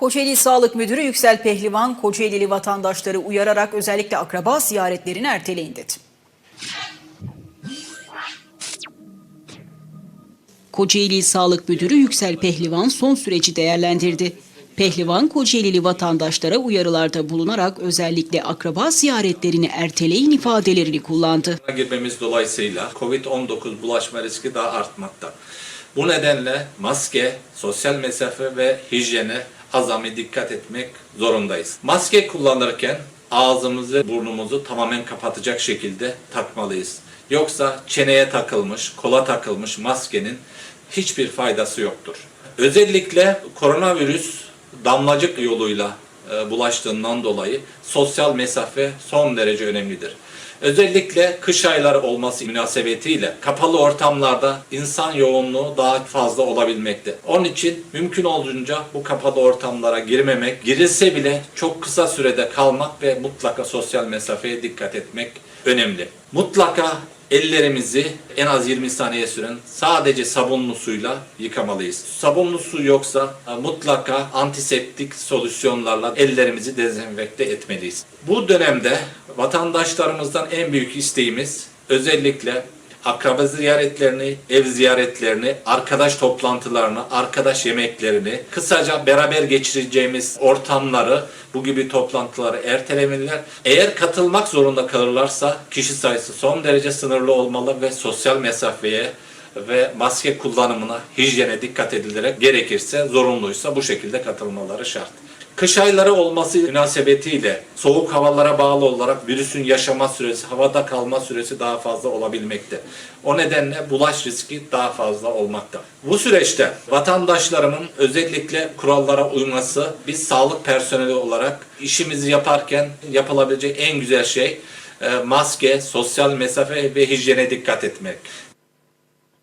Kocaeli Sağlık Müdürü Yüksel Pehlivan, Kocaelili vatandaşları uyararak özellikle akraba ziyaretlerini erteleyin dedi. Kocaeli Sağlık Müdürü Yüksel Pehlivan son süreci değerlendirdi. Pehlivan, Kocaelili vatandaşlara uyarılarda bulunarak özellikle akraba ziyaretlerini erteleyin ifadelerini kullandı. girmemiz dolayısıyla COVID-19 bulaşma riski daha artmakta. Bu nedenle maske, sosyal mesafe ve hijyene azami dikkat etmek zorundayız. Maske kullanırken ağzımızı, burnumuzu tamamen kapatacak şekilde takmalıyız. Yoksa çeneye takılmış, kola takılmış maskenin hiçbir faydası yoktur. Özellikle koronavirüs damlacık yoluyla e, bulaştığından dolayı sosyal mesafe son derece önemlidir. Özellikle kış ayları olması münasebetiyle kapalı ortamlarda insan yoğunluğu daha fazla olabilmekte. Onun için mümkün olduğunca bu kapalı ortamlara girmemek, girilse bile çok kısa sürede kalmak ve mutlaka sosyal mesafeye dikkat etmek önemli. Mutlaka ellerimizi en az 20 saniye süren sadece sabunlu suyla yıkamalıyız. Sabunlu su yoksa e, mutlaka antiseptik solüsyonlarla ellerimizi dezenfekte etmeliyiz. Bu dönemde vatandaşlarımızdan en büyük isteğimiz özellikle akraba ziyaretlerini, ev ziyaretlerini, arkadaş toplantılarını, arkadaş yemeklerini, kısaca beraber geçireceğimiz ortamları, bu gibi toplantıları ertelemeliler. Eğer katılmak zorunda kalırlarsa kişi sayısı son derece sınırlı olmalı ve sosyal mesafeye ve maske kullanımına, hijyene dikkat edilerek gerekirse zorunluysa bu şekilde katılmaları şart. Kış ayları olması münasebetiyle soğuk havalara bağlı olarak virüsün yaşama süresi, havada kalma süresi daha fazla olabilmekte. O nedenle bulaş riski daha fazla olmakta. Bu süreçte vatandaşlarımın özellikle kurallara uyması, biz sağlık personeli olarak işimizi yaparken yapılabilecek en güzel şey e, maske, sosyal mesafe ve hijyene dikkat etmek.